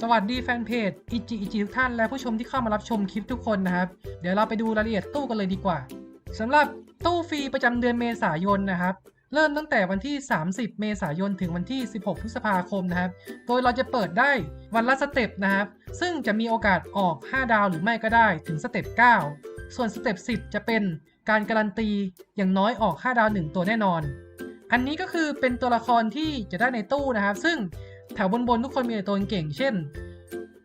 สวัสดีแฟนเพจอิจิอิจิทุกท่านและผู้ชมที่เข้ามารับชมคลิปทุกคนนะครับ เดี๋ยวเราไปดูรายละเอียดตู้กันเลยดีกว่าสำหรับตู้ฟรีประจำเดือนเมษายนนะครับเริ่มตั้งแต่วันที่ 30 เมษายน ถึงวันที่ 16 พฤษภาคมนะครับ โดยเราจะเปิดได้วันละสเต็ปนะครับ ซึ่งจะมีโอกาสออก 5 ดาวหรือไม่ก็ได้ถึงสเต็ป 9 ส่วนสเต็ป 10 จะเป็นการการันตีอย่างน้อยออก 5 ดาว 1 ตัวแน่นอน อันนี้ก็คือเป็นตัวละครที่จะได้ในตู้นะครับ ซึ่ง แถวบนๆทุกคนมีแต่ตัวเก่งๆเช่น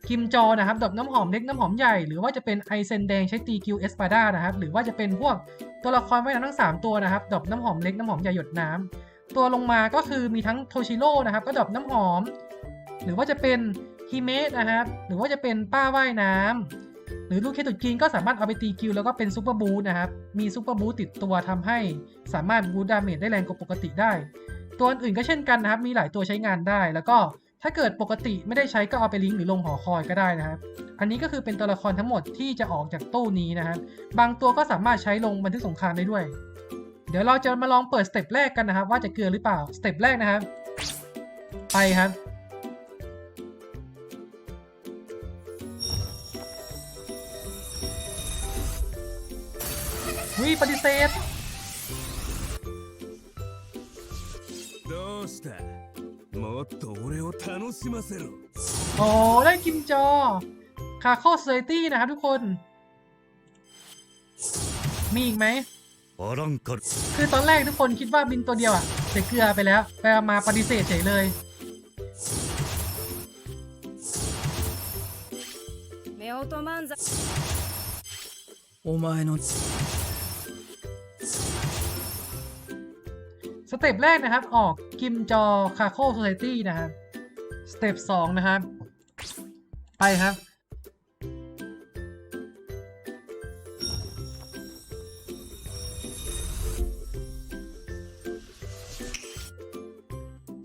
คิมจอนะครับดอกน้ำหอมเล็กน้ำหอมใหญ่ หรือว่าจะเป็นไอเซนแดงใช้ตีคิวเอสปาด้านะครับ หรือว่าจะเป็นพวกตัวละครว่ายน้ำทั้ง 3 ตัวนะครับ ดอกน้ำหอมเล็กน้ำหอมใหญ่หยดน้ำตัวลงมาก็คือมีทั้งโทชิโร่นะครับ ก็ดอกน้ำหอม หรือว่าจะเป็นฮิเมะนะครับ หรือว่าจะเป็นป้าว่ายน้ำหรือลูกเคตุจีนก็สามารถเอาไปตีคิวแล้วก็เป็นซูเปอร์บูทนะครับ มีซูเปอร์บูทติดตัวทำให้สามารถบูดาเมจได้แรงกว่าปกติได้ ตัวอื่นก็เช่นกันนะครับ มีหลายตัวใช้งานได้ แล้วก็ถ้าเกิดปกติไม่ได้ใช้ก็เอาไปลิงก์หรือลงหอคอยก็ได้นะครับ อันนี้ก็คือเป็นตัวละครทั้งหมดที่จะออกจากตู้นี้นะครับ บางตัวก็สามารถใช้ลงบันทึกสงครามได้ด้วย เดี๋ยวเราจะมาลองเปิดสเต็ปแรกกันนะครับ ว่าจะเกลือหรือเปล่า สเต็ปแรกนะครับ ไปครับวิปฏิเสธ っと俺を楽しませろ โอ้ได้กิมจอ คาโคเซตี้นะครับทุกคน มีอีกไหม あらんか คือตอนแรกทุกคนคิดว่าบินตัวเดียวอะเสียเกลือไปแล้วไปมาปฏิเสธเฉยเลย 夫婦漫才お前の เต็ปแรกนะครับ ออกกิมจอคาโคโซ c i ตี้นะครับ สเต็ปสองนะครับ ไปครับ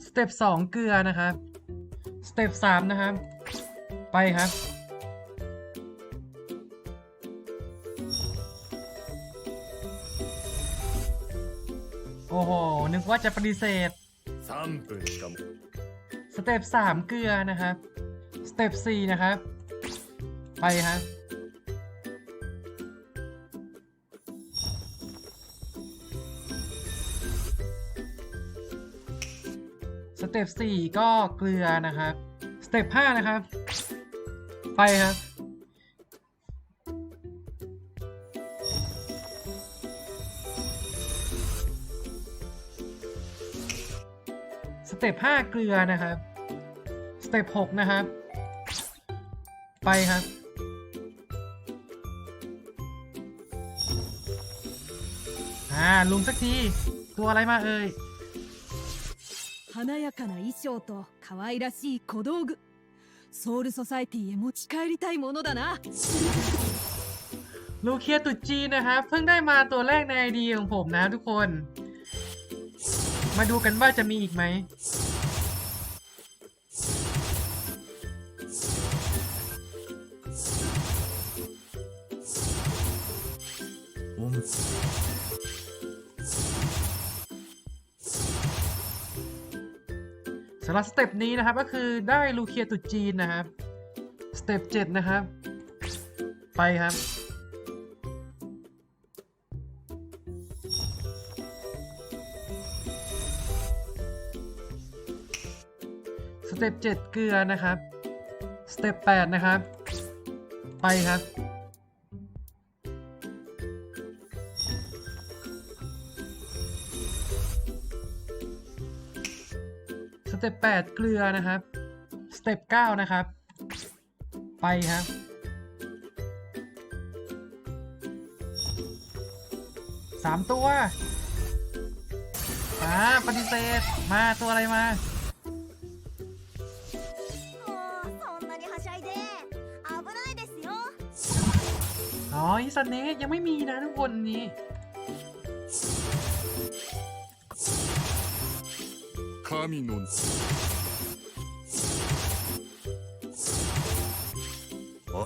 สเต็ปสองเกลือนะครับ สเต็ปสามนะครับ ไปครับ อ้โห นึกว่าจะปฏิเสธ 3分しかも สเต็ปสามเกลือนะครับ สเต็ปสี่นะครับ ไปครับ สเต็ปสี่ก็เกลือนะครับ สเต็ปห้านะครับ ไปครับ เต็ป5เกลือนะครับ สเต็ป6นะครับ ไปครับ อ่า ลุงสักที ตัวอะไรมาเอ่ย 華やかな衣装と可愛らしい小道具ソウルソサエティへ持ち帰りたいものだな ลูเคียตุจีนนะครับ เพิ่งได้มาตัวแรกในไอดีของผมนะทุกคน มาดูกันว่าจะมีอีกไหม สำหรับสเต็ปนี้นะครับก็คือได้ลูเคียตุจีนนะครับ สเต็ป 7 นะครับ ไปครับ เต็ป7เกลือนะครับสเต็ป8นะครับ ไปครับ สเต็ป8เกลือนะครับ สเต็ป9นะครับ ไปครับสามตัวอ่าปฏิเสธ มาตัวอะไรมา อ๋ออิสเนะยังไม่มีนะทุกคนนี้ 神の あ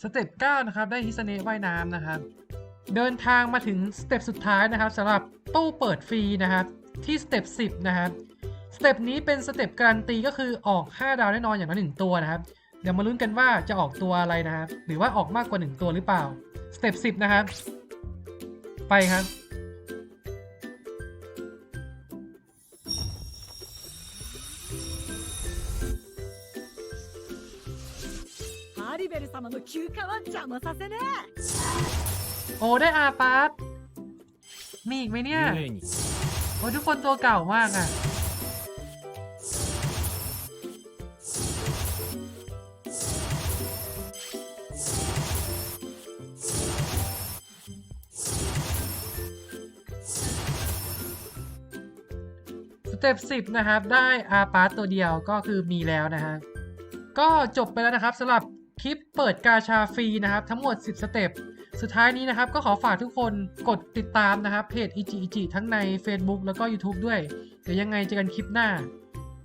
สเต็ป9นะครับ ได้ฮิสเนะว่ายน้ำนะครับ เดินทางมาถึงสเต็ปสุดท้ายนะครับสำหรับตู้เปิดฟรีนะครับ ที่สเต็ป10 นะครับ สเต็ปนี้เป็นสเต็ปการันตีก็คือออก 5 ดาวแน่นอนอย่างละหนึ่งตัวนะครับ เดี๋ยวมาลุ้นกันว่าจะออกตัวอะไรนะครับ หรือว่าออกมากกว่า 1 ตัวหรือเปล่า สเต็ป10 นะครับ ไปครับ ハリベル様の休暇は邪魔させね โอ้ได้อาปาร์ตมีอีกไหมเนี่ย 例に โอ้ทุกคนตัวเก่ามากอ่ะ เต็ป10นะครับ ได้อาปาร์ตตัวเดียวก็คือมีแล้วนะฮะก็จบไปแล้วนะครับสำหรับคลิปเปิดกาชาฟรีนะครับทั้งหมด 10 สเต็ปสุดท้ายนี้นะครับก็ขอฝากทุกคนกดติดตามนะครับเพจอิจิอิจิทั้งใน Facebook แล้วก็ YouTube ด้วย เดี๋ยวยังไงเจอกันคลิปหน้า